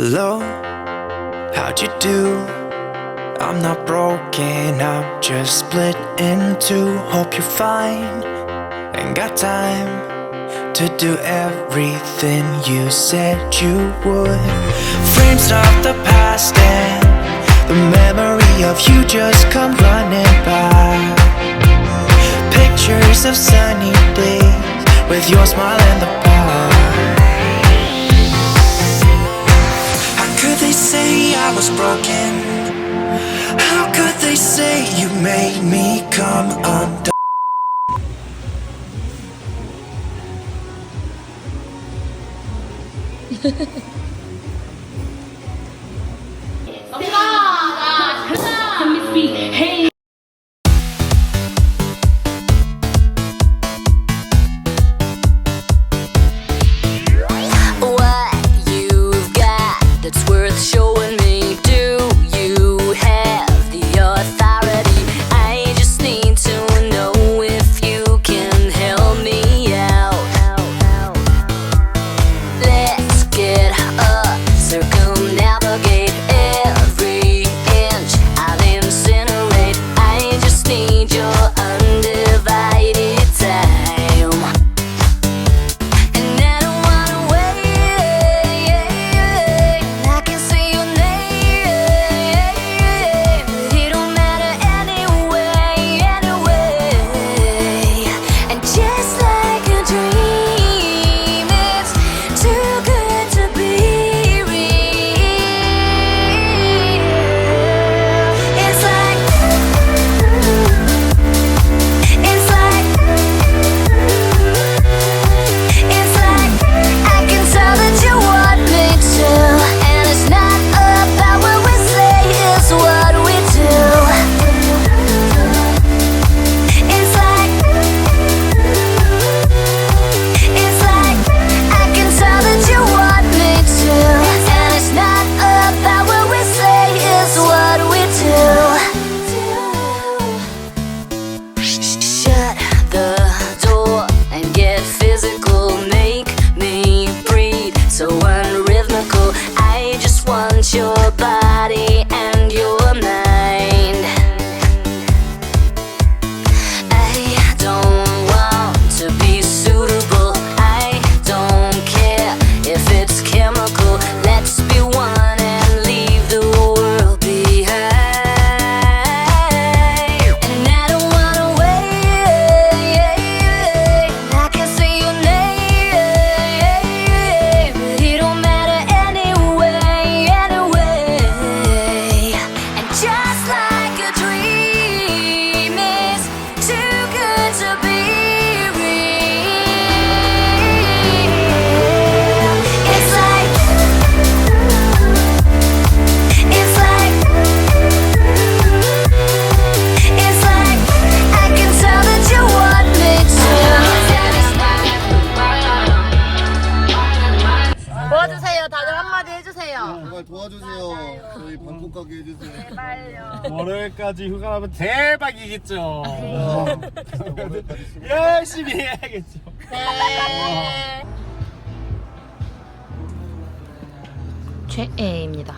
Hello, how'd you do? I'm not broken, I'm just split in two. Hope you're fine. Ain't got time to do everything you said you would. Frames of the past and the memory of you just come running by. Pictures of sunny days with your smile and the say I was broken? How could they say you made me come undone? Ha ha ha. 때까지 휴가 나면 대박이겠죠. 아, 네. 열심히 해야겠죠. 네. 어. 최애입니다.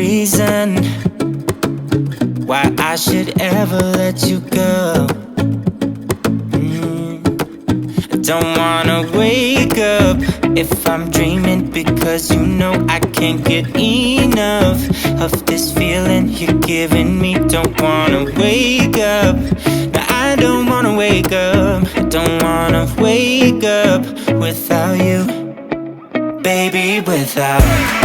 reason why I should ever let you go. Mm. I don't wanna wake up if I'm dreaming because you know I can't get enough of this feeling you're giving me. Don't wanna wake up. No, I don't wanna wake up. I don't wanna wake up without you, baby, without.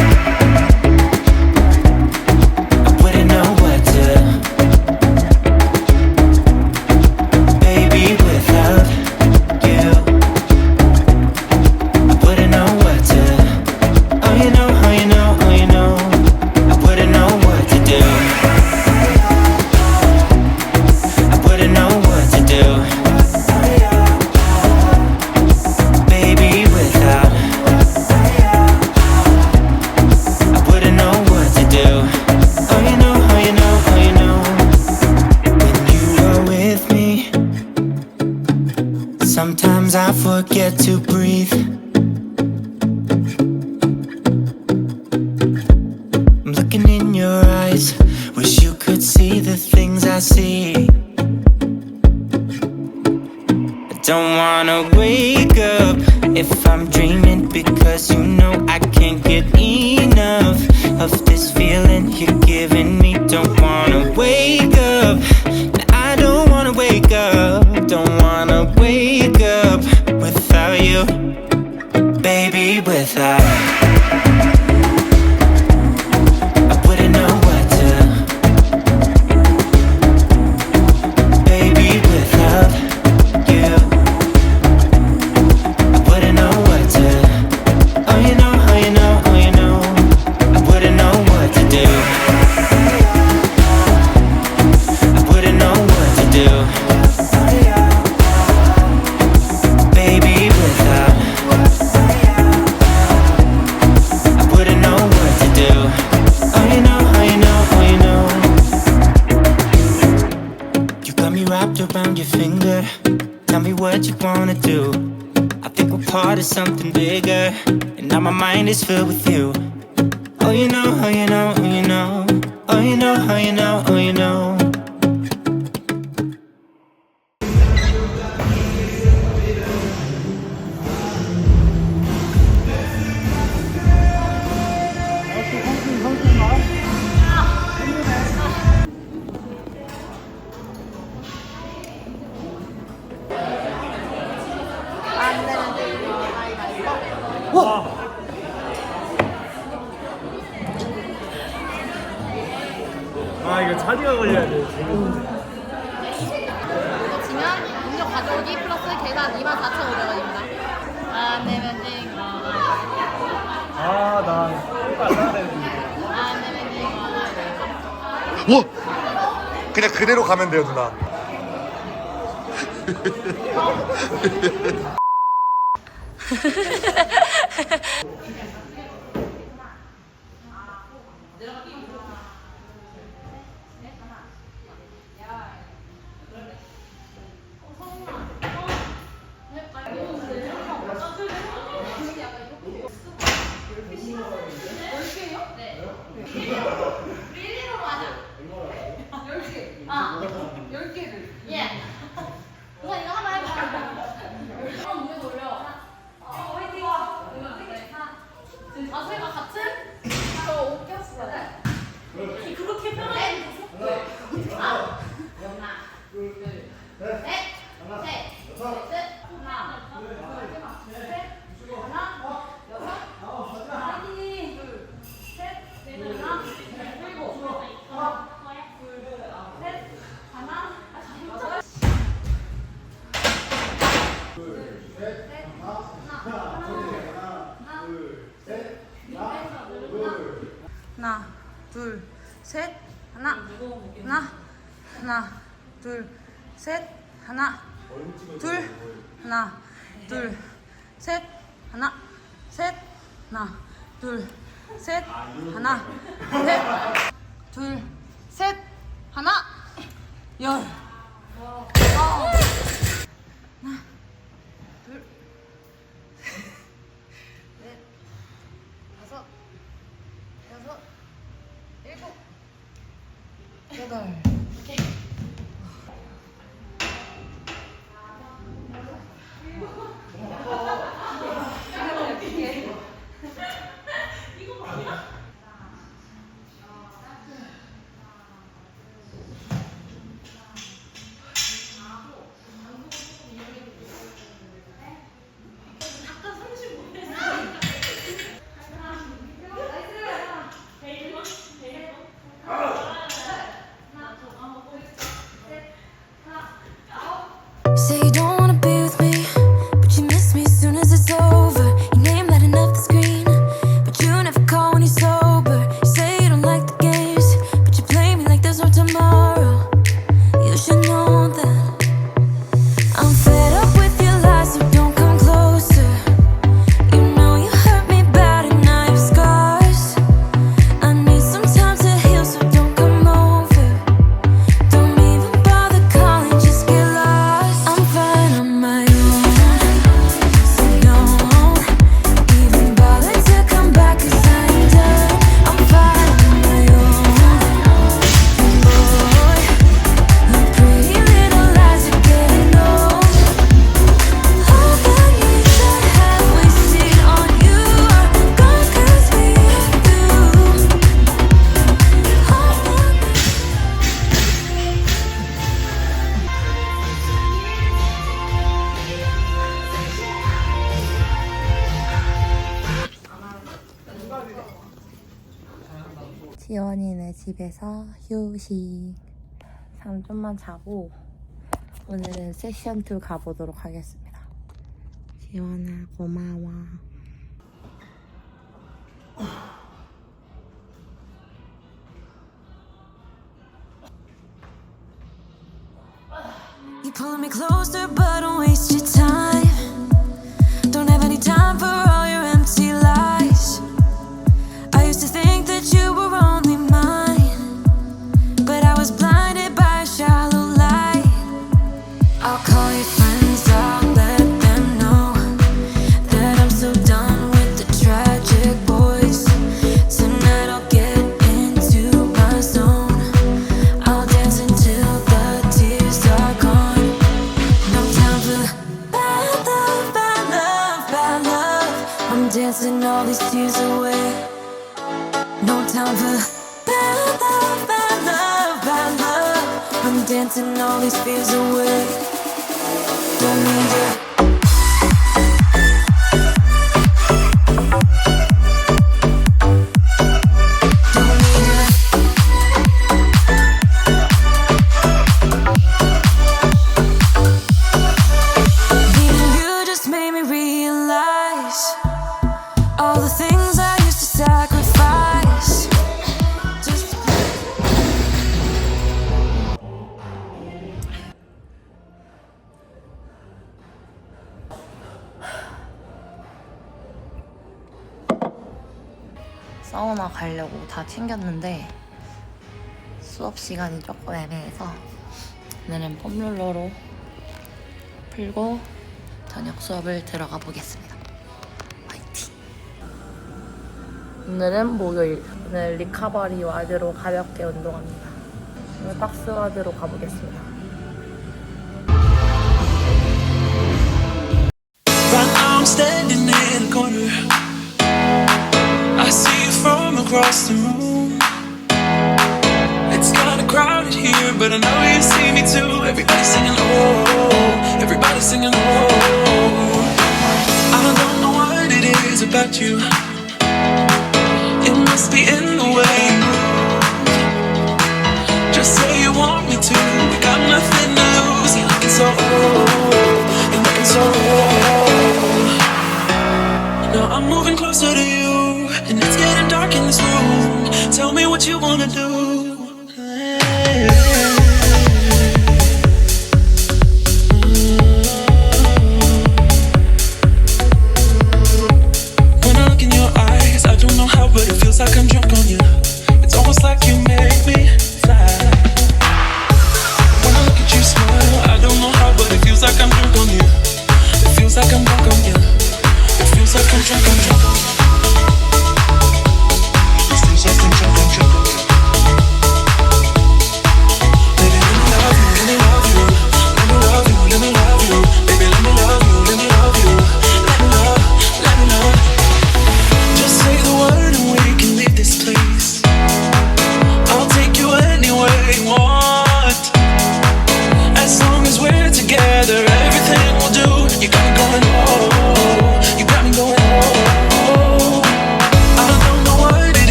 forget to breathe. I'm looking in your eyes, wish you could see the things I see. I don't wanna wake up if I'm dreaming because you know I can't get enough of this feeling you're giving me. Don't wanna wake up, I don't wanna wake up. my mind is filled with you. 어? 그냥 그대로 가면 돼요 누나 네. 셋, 하나, 둘, 하나, 둘, 셋, 하나, 셋, 하나, 둘, 셋, 하나, 셋, 둘, 셋, 하나, 열. 와. 집에서 휴식. 잠 좀만 자고 오늘은 세션 2 가보도록 하겠습니다. 시원아 고마워. You pulling me closer, but don't waste your time. 가려고 다 챙겼는데 수업 시간이 조금 애매해서 오늘은 폼롤러로 풀고 저녁 수업을 들어가 보겠습니다. 화이팅! 오늘은 목요일. 오늘 리카버리 와드로 가볍게 운동합니다. 오늘 박스 와드로 가보겠습니다. Right now I'm standing in a corner. Across the room. It's kinda crowded here, but I know you see me too. Everybody's singing oh, everybody's singing oh. I don't know what it is about you. It must be in the way. Just say you want me to. We got nothing to lose. You're looking so old. You're looking so old. Now I'm moving closer to you, and it's getting dark in this room. Tell me what you wanna do.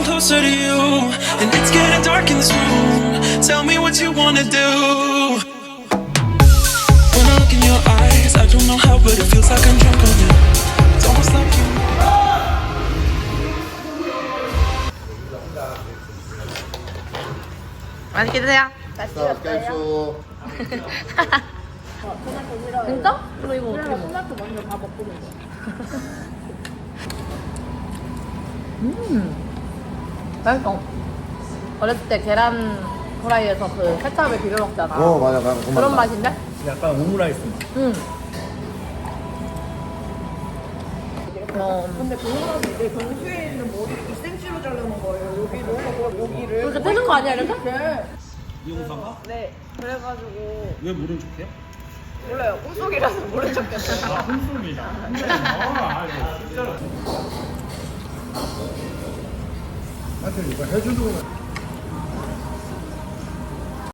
Now I'm moving closer to you, and it's getting dark in this room. Tell me what you wanna do. When I look in your eyes, I don't know how, but it feels like I'm drunk on you. It's almost like you. 맛있게 드세요. 깰수 진짜? 그럼 이거 어떻게 먹어? 토마토 먼저 다 먹고 먹어. 음, 맛있어. 어렸을 때 계란 후라이에서 그 케찹을 비벼 먹잖아. 어 맞아 맞아 그 그런 맛. 맛인데? 약간 오므라이스 맛. 응. 어, 근데 그거는 이제 경주에 있는 머리 2cm로 자르는 거예요. 여기도 여기를 이렇게 뜨는 거 아니야, 이렇게? 네. 이용사가? 네. 그래가지고 왜 모른 척해? 몰라요. 꿈속이라서 모른 척했어요. 아, 흥분이다. 아, 진짜로. 反正你把海参弄来。